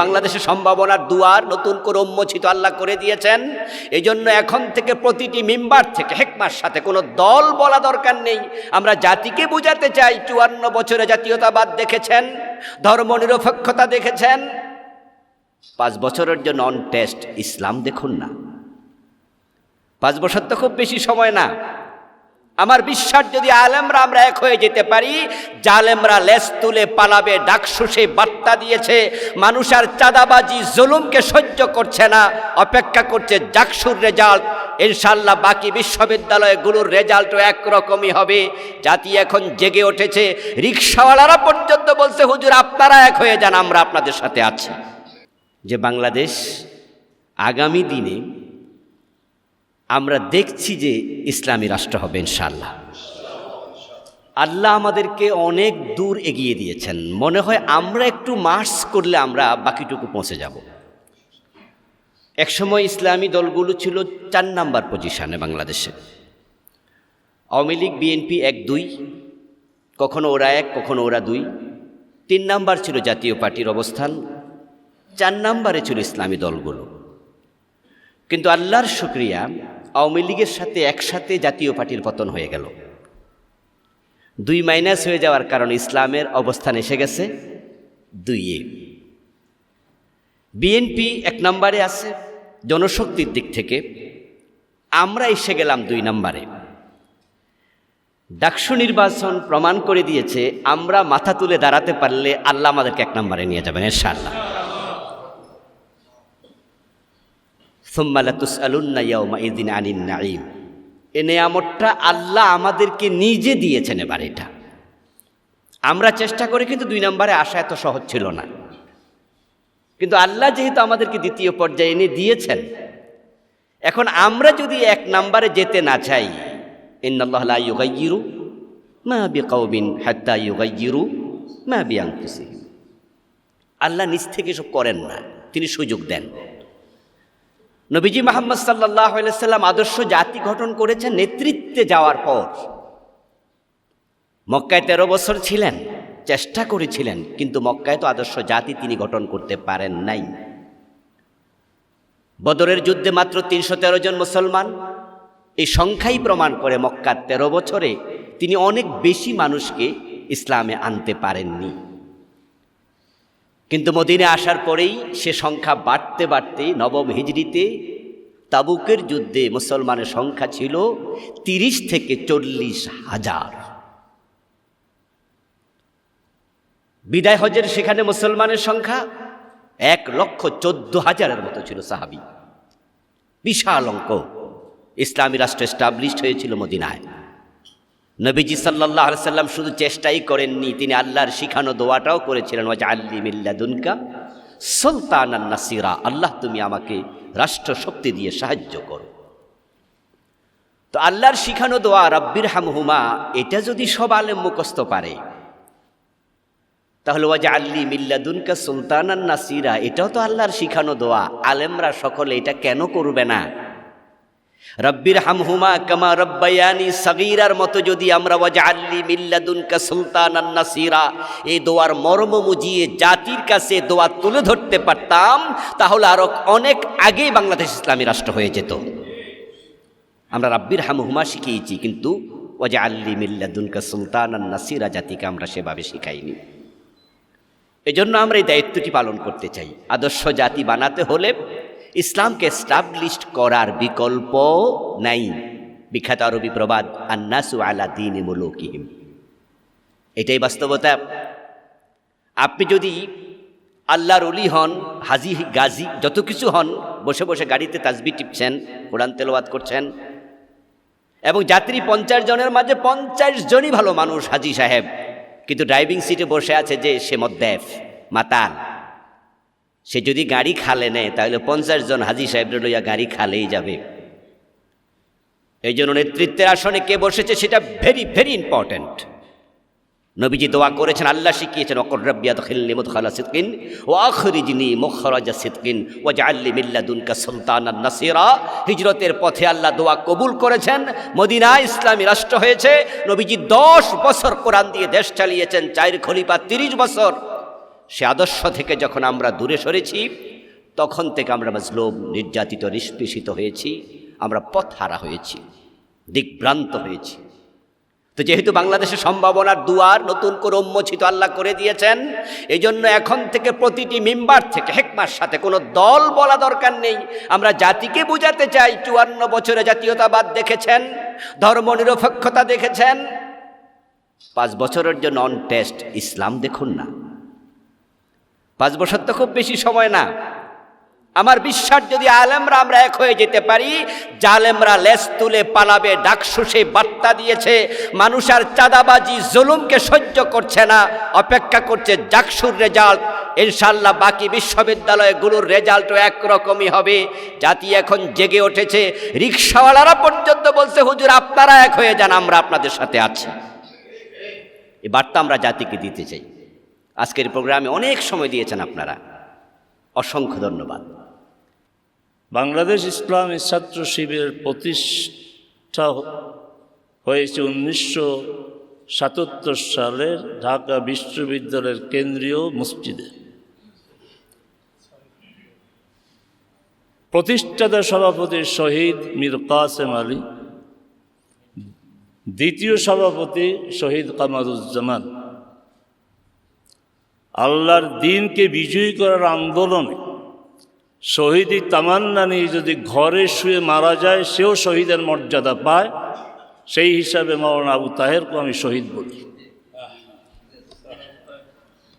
বাংলাদেশের সম্ভাবনার দুয়ার নতুন করে উন্মোচিত আল্লাহ করে দিয়েছেন। এই জন্য এখন থেকে প্রতিটি মেম্বার থেকে হেকমার সাথে কোনো দল বলা দরকার নেই। আমরা জাতিকে বোঝাতে চাই, চুয়ান্ন বছরে জাতীয়তাবাদ দেখেছেন, ধর্মনিরপেক্ষতা দেখেছেন। পাঁচ বছরের জন্য অন টেস্ট ইসলাম দেখুন না। পাঁচ বছর তো খুব বেশি সময় না। আমার বিশ্বাস, যদি আলেমরা আমরা এক হয়ে যেতে পারি, জালেমরা লেস তুলে পালাবে ডাকসুসে বার্তা দিয়েছে, মানুষ আর চাঁদাবাজি, জুলুমকে সহ্য করছে না, অপেক্ষা করছে ডাকসুর রেজাল্ট। ইনশাল্লাহ বাকি বিশ্ববিদ্যালয়গুলোর রেজাল্টও একরকমই হবে। জাতি এখন জেগে উঠেছে। রিক্সাওয়ালারা পর্যন্ত বলছে, হুজুর, আপনারা এক হয়ে যান, আমরা আপনাদের সাথে আছি। যে বাংলাদেশ আগামী দিনে আমরা দেখছি যে ইসলামী রাষ্ট্র হবে ইনশাল্লাহ আল্লাহ আমাদেরকে অনেক দূর এগিয়ে দিয়েছেন। মনে হয় আমরা একটু মার্চ করলে আমরা বাকিটুকু পৌঁছে যাব। একসময় ইসলামী দলগুলো ছিল চার নাম্বার পজিশনে বাংলাদেশে। আওয়ামী লীগ, বিএনপি এক দুই, কখনো ওরা এক, কখনো ওরা দুই। তিন নাম্বার ছিল জাতীয় পার্টির অবস্থান, চার নাম্বারে ছিল ইসলামী দলগুলো। কিন্তু আল্লাহর শুক্রিয়া আওয়ামী লীগের সাথে একসাথে জাতীয় পার্টির পতন হয়ে গেল। দুই মাইনাস হয়ে যাওয়ার কারণে ইসলামের অবস্থান এসে গেছে দুইয়ে বিএনপি এক নম্বরে আছে, জনশক্তির দিক থেকে। আমরা এসে গেলাম দুই নম্বরে। ডাকসু নির্বাচন প্রমাণ করে দিয়েছে, আমরা মাথা তুলে দাঁড়াতে পারলে আল্লাহ আমাদেরকে এক নম্বরে নিয়ে যাবেন নাইম এ নেয়ামতটা আল্লাহ আমাদেরকে নিজে দিয়েছেন এবার এটা। আমরা চেষ্টা করে কিন্তু দুই নম্বরে আসা এত সহজ ছিল না। কিন্তু আল্লাহ যেহেতু আমাদেরকে দ্বিতীয় পর্যায়ে এনে দিয়েছেন, এখন আমরা যদি এক নম্বরে যেতে না চাই ইন্নআল্লাহ ইউগাইয়িরু মা বি মা বি আল্লাহ নিজ থেকে সব করেন না, তিনি সুযোগ দেন। নবীজি মোহাম্মদ সাল্লাহ সাল্লাম আদর্শ জাতি গঠন করেছেন নেতৃত্বে যাওয়ার পর। মক্কায় তেরো বছর ছিলেন, চেষ্টা করেছিলেন, কিন্তু মক্কায় তো আদর্শ জাতি তিনি গঠন করতে পারেন নাই। বদরের যুদ্ধে মাত্র তিনশো তেরো জন মুসলমান। এই সংখ্যাই প্রমাণ করে মক্কার তেরো বছরে তিনি অনেক বেশি মানুষকে ইসলামে আনতে পারেননি। কিন্তু মদিনে আসার পরেই সে সংখ্যা বাড়তে বাড়তে নবম হিজড়িতে তাবুকের যুদ্ধে মুসলমানের সংখ্যা ছিল তিরিশ থেকে চল্লিশ হাজার। বিদায় হজের সেখানে মুসলমানের সংখ্যা এক লক্ষ চোদ্দ হাজারের মতো ছিল সাহাবি। বিশাল অঙ্ক। ইসলামী রাষ্ট্র এস্টাবলিশড হয়েছিল মদিনায়। নবীজি সাল্লাহ সাল্লাম শুধু চেষ্টাই করেননি, তিনি আল্লাহর শিখানো দোয়াটাও করেছিলেন ওয়াজা আল্লি মিল্লাদুনকা সুলতান নাসিরা আল্লাহ, তুমি আমাকে রাষ্ট্র শক্তি দিয়ে সাহায্য করো। তো আল্লাহর শিখানো দোয়া, রব্বির হামহুমা এটা যদি সব আলেম মুখস্থ পারে, তাহলে ওয়াজা আল্লি মিল্লাদুনকা সুলতান নাসিরা এটাও তো আল্লাহর শিখানো দোয়া। আলেমরা সকলে এটা কেন করবে না? রব্বির হামহুমা কামা রব্বায়ানি সগীরার মতো যদি আমরা ওয়াজা আল্লি মিল্লাদুনকা সুলতান নাসিরা এই দোয়ার মর্ম মুজিয়ে জাতির কাছে দোয়া তুলে ধরতে পারতাম, তাহলে আরও অনেক আগেই বাংলাদেশ ইসলামী রাষ্ট্র হয়ে যেত। আমরা রাব্বির হামহুমা শিখিয়েছি, কিন্তু ওয়াজা আল্লি মিল্লাদুনকা সুলতান নাসিরা জাতিকে আমরা সেভাবে শিখাইনি। এজন্য আমরা এই দায়িত্বটি পালন করতে চাই। আদর্শ জাতি বানাতে হলে ইসলামকে এস্টাবলিশড করার বিকল্প নাই। বিখ্যাত আরবি প্রবাদ, আন্নাসু আলা দিন মুলুকিহিম এটাই বাস্তবতা। আপনি যদি আল্লাহর অলি হন, হাজি, গাজী, যত কিছু হন, বসে বসে গাড়িতে তাজবি টিপছেন, কোরআন তেলাওয়াত করছেন, এবং যাত্রী পঞ্চাশ জনের মাঝে পঞ্চাশ জনই ভালো মানুষ হাজি সাহেব, কিন্তু ড্রাইভিং সিটে বসে আছে যে সে মদ্দেফ, মাতাল সে যদি গাড়ি খালে নেয়, তাহলে পঞ্চাশ জন হাজি সাহেবরা লইয়া গাড়ি খালেই যাবে। এই জন্য নেতৃত্বের আসনে কে বসেছে সেটা ভেরি ভেরি ইম্পর্ট্যান্ট নবীজি দোয়া করেছেন, আল্লাহ শিখিয়েছেন অকর রব্বিয়াদ খিল্লি মুদখালা সিদ্কিন, ও আখরিজনি মুখরাজা সিদ্কিন ও জাল্লি মিল্লাদুনকা সুলতান নাসিরা। হিজরতের পথে আল্লাহ দোয়া কবুল করেছেন। মদিনা ইসলামী রাষ্ট্র হয়েছে। নবীজি দশ বছর কোরআন দিয়ে দেশ চালিয়েছেন, চার খলিফা তিরিশ বছর। সে আদর্শ থেকে যখন আমরা দূরে সরেছি, তখন থেকে আমরা মজলুম, নির্যাতিত, নিষ্পেষিত হয়েছি, আমরা পথহারা হয়েছি, দিকভ্রান্ত হয়েছি। তো যেহেতু বাংলাদেশের সম্ভাবনার দুয়ার নতুন করে উন্মোচিত আল্লাহ করে দিয়েছেন এই জন্য এখন থেকে প্রতিটি মেম্বার থেকে, হেকমার সাথে কোনো দল বলা দরকার নেই। আমরা জাতিকে বোঝাতে চাই, চুয়ান্ন বছরে জাতীয়তাবাদ দেখেছেন, ধর্মনিরপেক্ষতা দেখেছেন। পাঁচ বছরের জন্য অন টেস্ট ইসলাম দেখুন না। পাঁচ বছর তো খুব বেশি সময় না। আমার বিশ্বাস, যদি আলেমরা আমরা এক হয়ে যেতে পারি, জালেমরা লেস তুলে পালাবে, ডাকসু সেই বার্তা দিয়েছে, মানুষ আর চাঁদাবাজি, জুলুমকে সহ্য করছে না, অপেক্ষা করছে ডাকসুর রেজাল্ট। ইনশাল্লাহ বাকি বিশ্ববিদ্যালয়গুলোর রেজাল্টও একরকমই হবে। জাতি এখন জেগে উঠেছে। রিক্সাওয়ালারা পর্যন্ত বলছে, হুজুর, আপনারা এক হয়ে যান, আমরা আপনাদের সাথে আছি। এই বার্তা আমরা জাতিকে দিতে চাই। আজকের প্রোগ্রামে অনেক সময় দিয়েছেন আপনারা। অসংখ্য ধন্যবাদ। বাংলাদেশ ইসলামী ছাত্র শিবিরের প্রতিষ্ঠা হয়েছে উনিশশো সাতাত্তর সালের ঢাকা বিশ্ববিদ্যালয়ের কেন্দ্রীয় মসজিদে। প্রতিষ্ঠাতা সভাপতি শহীদ মীর কাসেম আলী, দ্বিতীয় সভাপতি শহীদ কামারুজ্জামান আল্লাহর দিনকে বিজয়ী করার আন্দোলনে শহীদি তামান্না নিয়ে যদি ঘরে শুয়ে মারা যায়, সেও শহীদের মর্যাদা পায়। সেই হিসাবে মৌলানা আবু তাহেরকে আমি শহীদ বলি।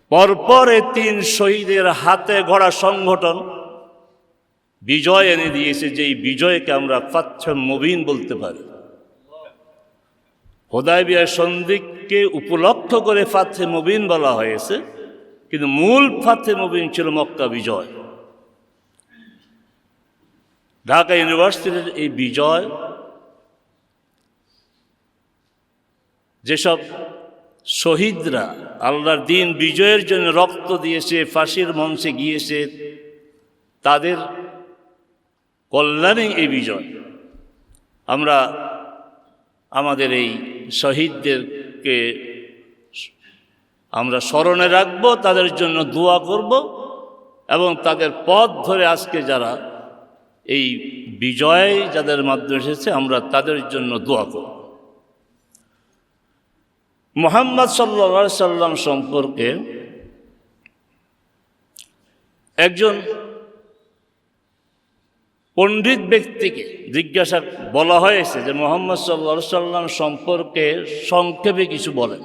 পরপর তিন শহীদের হাতে গড়া সংগঠন বিজয় এনে দিয়েছে যে এই বিজয়কে আমরা ফাচ্ছ মুবিন বলতে পারি। হোদায় বিয়ার সন্ধিকে উপলক্ষ করে ফাথে মুবিন বলা হয়েছে। কিন্তু মূল ফাথে মুবিন ছিল মক্কা বিজয়। ঢাকা ইউনিভার্সিটির এই বিজয়, যেসব শহীদরা আল্লাহর দিন বিজয়ের জন্য রক্ত দিয়েছে, ফাঁসির মঞ্চে গিয়েছে, তাদের কল্যাণে এই বিজয়। আমরা আমাদের এই শহীদদেরকে আমরা স্মরণে রাখব, তাদের জন্য দোয়া করব এবং তাদের পথ ধরে আজকে যারা এই বিজয় যাদের মাধ্যমে এসেছে, আমরা তাদের জন্য দোয়া করব। মোহাম্মদ সাল্লা সাল্লাম সম্পর্কে একজন পণ্ডিত ব্যক্তিকে জিজ্ঞাসা বলা হয়েছে যে মোহাম্মদ সাল্লা সাল্লাম সম্পর্কে সংক্ষেপে কিছু বলেন।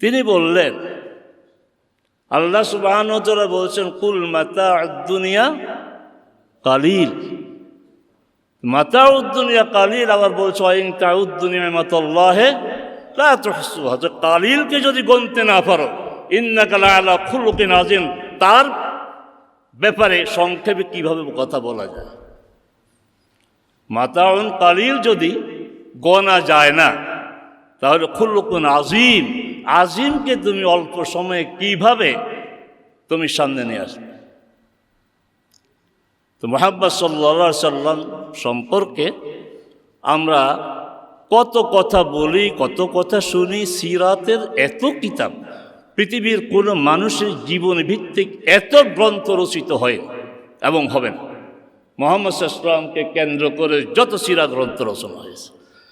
তিনি বললেন, আল্লাহ সুবাহ বলছেন, কুল মাতা দুনিয়া কালিল। মাতা উদ্দুনিয়া কালিল? আবার বলছে অয়িং তাউদ্দুনিয়া মাতাল্লাহে কালিলকে যদি গনতে না পারো ইন্না কালা আলা খুলুকে নাজিম তার ব্যাপারে সংক্ষেপে কীভাবে কথা বলা যায়? মাতাউন কালিল যদি গনা যায় না, তাহলে খুল্লুকুন আজিম আজিমকে তুমি অল্প সময়ে কীভাবে তুমি সামনে নিয়ে আসবে? তো মোহাম্মদ সাল্লা সাল্লাম সম্পর্কে আমরা কত কথা বলি, কত কথা শুনি, সিরাতের এত কিতাব, পৃথিবীর কোনো মানুষের জীবন ভিত্তিক এত গ্রন্থ রচিত হয় এবং হবে না। মোহাম্মদ ইসলামকে কেন্দ্র করে যত সিরা গ্রন্থ রচনা হয়েছে।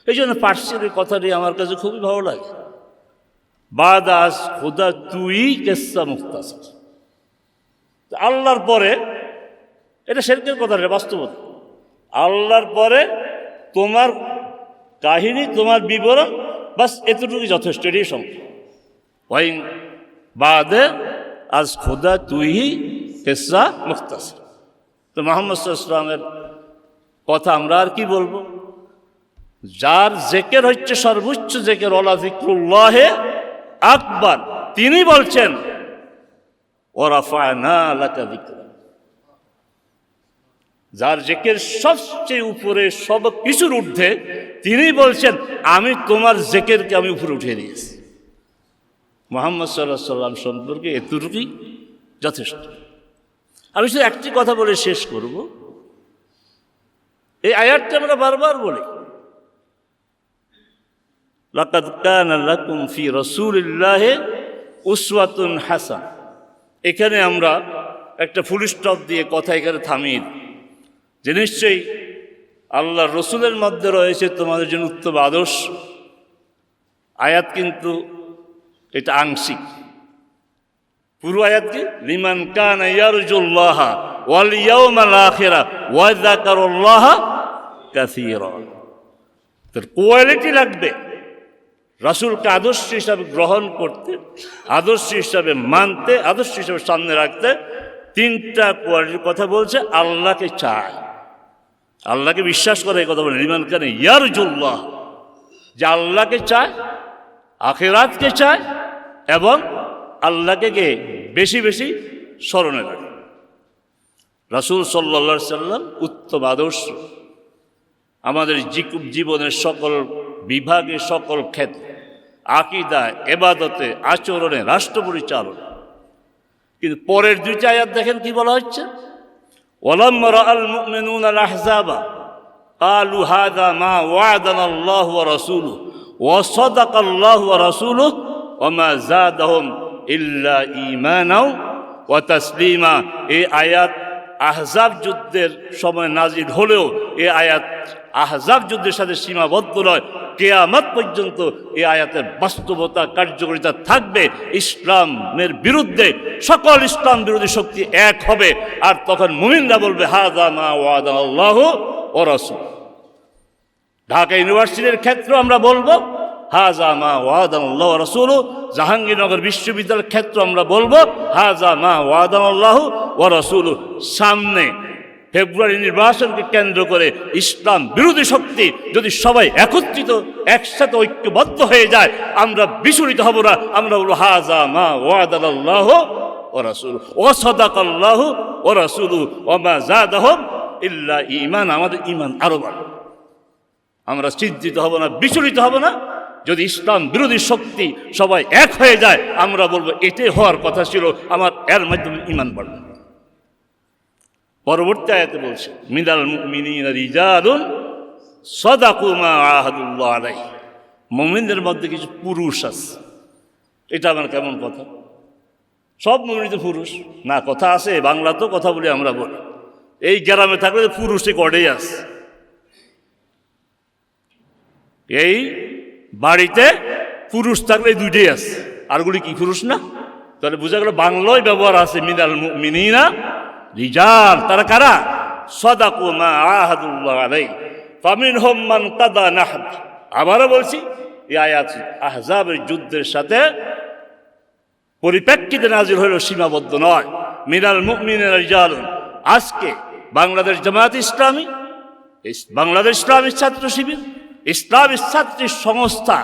এই জন্য পার্সির কথাটি আমার কাছে খুবই ভালো লাগে। বাদাস খুদা, তুই কেসা মুক্তাস আল্লাহর পরে, এটা শেরকের কথা রে বাস্তবতা। আল্লাহর পরে তোমার কাহিনী, তোমার বিবরণ, বাস এতটুকুই যথেষ্ট, এটাই ওয়াইং বাদে আজ খুদা, তুই কেসা মুক্তাস তো মোহাম্মদ ইসলামের কথা আমরা আর কি বলব? যার জেকের হচ্ছে সর্বোচ্চ জেকের ওলা আকবর, তিনি বলছেন যার জেকের সবচেয়ে উপরে সব কিছুর ঊর্ধ্বে, তিনি বলছেন, আমি তোমার জেকেরকে আমি উপরে উঠিয়ে দিয়েছি। মোহাম্মদ সাল্লাহ সাল্লাম সম্পর্কে এতটুকুই যথেষ্ট। আমি শুধু একটি কথা বলে শেষ করব। এই আয়াতটা আমরা বারবার বলি লাকাদ কানা লাকুম ফি রাসূলিল্লাহি উসওয়াতুন হাসান। এখানে আমরা একটা ফুল স্টপ দিয়ে কথা এখানে থামিয়ে যে নিশ্চয়ই আল্লাহ রসুলের মধ্যে রয়েছে তোমাদের জন্য উত্তম আদর্শ। আয়াত কিন্তু এটা আংশিক। পুরো আয়াত কি? লিমান কান ইয়ারজুল্লাহ ওয়াল ইয়াউমাল আখিরা ওয়া যাকারুল্লাহ কাসীরা। তোর কোয়ালিটি লাগবে। রাসূলকে আদর্শ হিসাবে গ্রহণ করতে, আদর্শ হিসাবে মানতে, আদর্শ হিসাবে সামনে রাখতে তিনটা কোয়ালিটির কথা বলছে, আল্লাহকে চায়। আল্লাহকে বিশ্বাস করে এই কথা বলে, লিমান ইয়ার ইয়ারজুল্লাহ। যে আল্লাহকে চায়, আখেরাতকে চায় এবং আল্লাহকে কে? বেশি বেশি স্মরণে রাখে। রাসুল সাল্লা সাল্লাম উত্তম আদর্শ। আমাদের জীব- জীবনের সকল বিভাগে সকল ক্ষেত্রে আকিদায় এবাদতে আচরণে রাষ্ট্র পরিচালনা কিন্তু পরের দুইটা আয়াত দেখেন কি বলা হচ্ছে ولما راى المؤمنون الاحزاب قالوا هذا ما وعدنا الله ورسوله وصدق الله ورسوله وما زادهم الا ايمانا وتسليما এই আয়াত আহজাব যুদ্ধের সময় নাজিল হলেও এই আয়াত আহজাব যুদ্ধের সাথে সীমাবদ্ধ নয় কেয়ামত পর্যন্ত এই আয়াতের বাস্তবতা, কার্যকারিতা থাকবে। ইসলামের বিরুদ্ধে, সকল ইসলাম বিরোধী শক্তি এক হবে। আর তখন মুমিনরা বলবে হাজা মা ওয়াদা আল্লাহ ও রসুল। ঢাকা ইউনিভার্সিটির ক্ষেত্রে আমরা বলব হাজা মা ওয়াদানল্লাহ রসুল। জাহাঙ্গীরনগর বিশ্ববিদ্যালয়ের ক্ষেত্রে আমরা বলব হাজা মা ওয়াদান আল্লাহ ও রসুল। সামনে ফেব্রুয়ারি নির্বাচনকে কেন্দ্র করে ইসলাম বিরোধী শক্তি যদি সবাই একত্রিত, একসাথে ঐক্যবদ্ধ হয়ে যায়, আমরা বিচলিত হব না। আমরা বলব, হাজা মা ওয়াদান আল্লাহ ও রসুল ও সদাক আল্লাহ ও রসুল ও মা জাদাহম ইল্লা ইমান আমাদের ইমান আরও বাড়বে। আমরা চিন্তিত হব না, বিচলিত হব না। যদি ইসলাম বিরোধী শক্তি সবাই এক হয়ে যায়, আমরা বলব, এটাই হওয়ার কথা ছিল, আমার, এর মাধ্যমে ইমান বাড়বে। পরবর্তী আয়াতে বলছে মিদাল মুমিনিনা রিজালুন সদাকু মা আহাদুল্লাহ আলাই মুমিনদের মধ্যে কিছু পুরুষ আছে। এটা আমার কেমন কথা? সব মুমিন তো পুরুষ। না, কথা আছে বাংলা তো কথা বলে আমরা বলি। এই গ্রামে থাকলে পুরুষে কডেই আছে। এই বাড়িতে পুরুষ থাকলে দুইটাই আছে। আরগুলি কি পুরুষ না? তাহলে বোঝা গেল বাংলায় ব্যবহার আছে, মিনাল মিনিনা রিজাল, তারা কারা? সদাকু মা আহাদুল্লাহ আলাই ফামিন হোম্মান কাদা নাহাদ আবারও বলছি, এই আয়াত আহজাবের যুদ্ধের সাথে পরিপ্রেক্ষিতে নাজির হইল সীমাবদ্ধ নয়। মিনাল মুমিনের রিজালুন। আজকে বাংলাদেশ জামায়াত ইসলামী বাংলাদেশ ইসলামী ছাত্র শিবির, ইসলামী ছাত্রী সংস্থা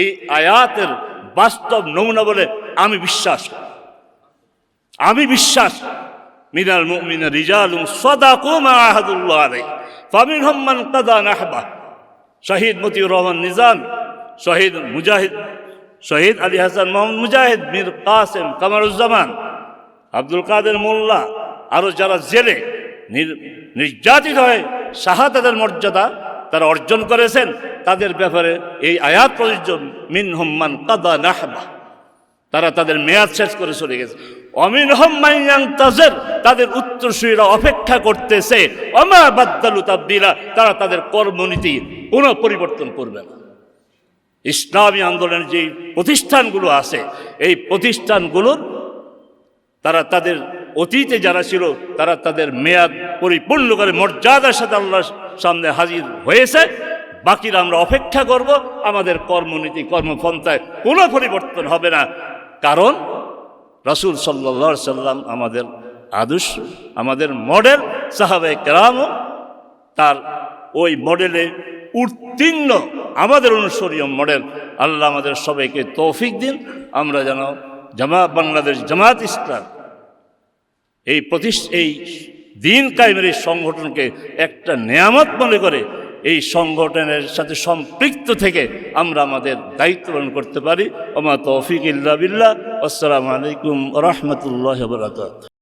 এই আয়াতের বাস্তব নমুনা বলে আমি বিশ্বাস আমি বিশ্বাস। মিনাল মুমিনা রিজালুম সাদাকু মা আহাদুল্লাহ আলাইহি। ফামিনহুম মান কাদা নাহবা। শহীদ মতিউর রহমান নিজাম, শহীদ মুজাহিদ, শহীদ আলী হাসান মোহাম্মদ মুজাহিদ, মীর কাসেম কামারুজ্জামান, আব্দুল কাদের মোল্লা আরও যারা জেলে নির- নির্যাতিত হয়ে শাহাদাতের মর্যাদা তারা অর্জন করেছেন, তাদের ব্যাপারে এই আয়াত প্রযোজ্য। মিন হম্মান কাদা নাহবা। তারা তাদের মেয়াদ শেষ করে চলে গেছে। অমিন তাজের, তাদের উত্তরসূরীরা অপেক্ষা করতেছে, অমা বাদ্দালু তাবদিলা, তারা তাদের কর্মনীতি কোনো পরিবর্তন করবে না। ইসলামী আন্দোলনের যে প্রতিষ্ঠানগুলো আছে, এই প্রতিষ্ঠানগুলোর তারা তাদের অতীতে যারা ছিল, তারা তাদের মেয়াদ পরিপূর্ণ করে মর্যাদার সাথে আল্লাহর সামনে হাজির হয়েছে। বাকিরা আমরা অপেক্ষা করব, আমাদের কর্মনীতি, কর্মপন্থায় কোনো পরিবর্তন হবে না। কারণ রসুল সাল্লা সাল্লাম আমাদের আদর্শ, আমাদের মডেল সাহাবে কেরামও তার ওই মডেলে উত্তীর্ণ আমাদের অনুসরীয় মডেল। আল্লাহ আমাদের সবাইকে তৌফিক দিন। আমরা যেন জামা, বাংলাদেশ জামাত ইসলাম এই প্রতিষ্ঠ এই দিন কায়েমের এই সংগঠনকে একটা নেয়ামত মনে করে এই সংগঠনের সাথে সম্পৃক্ত থেকে আমরা আমাদের দায়িত্ব পালন করতে পারি। আমার তৌফিক ইল্লা বিল্লাহ। আসসালামু আলাইকুম রহমতুল্লাহ বরাকাত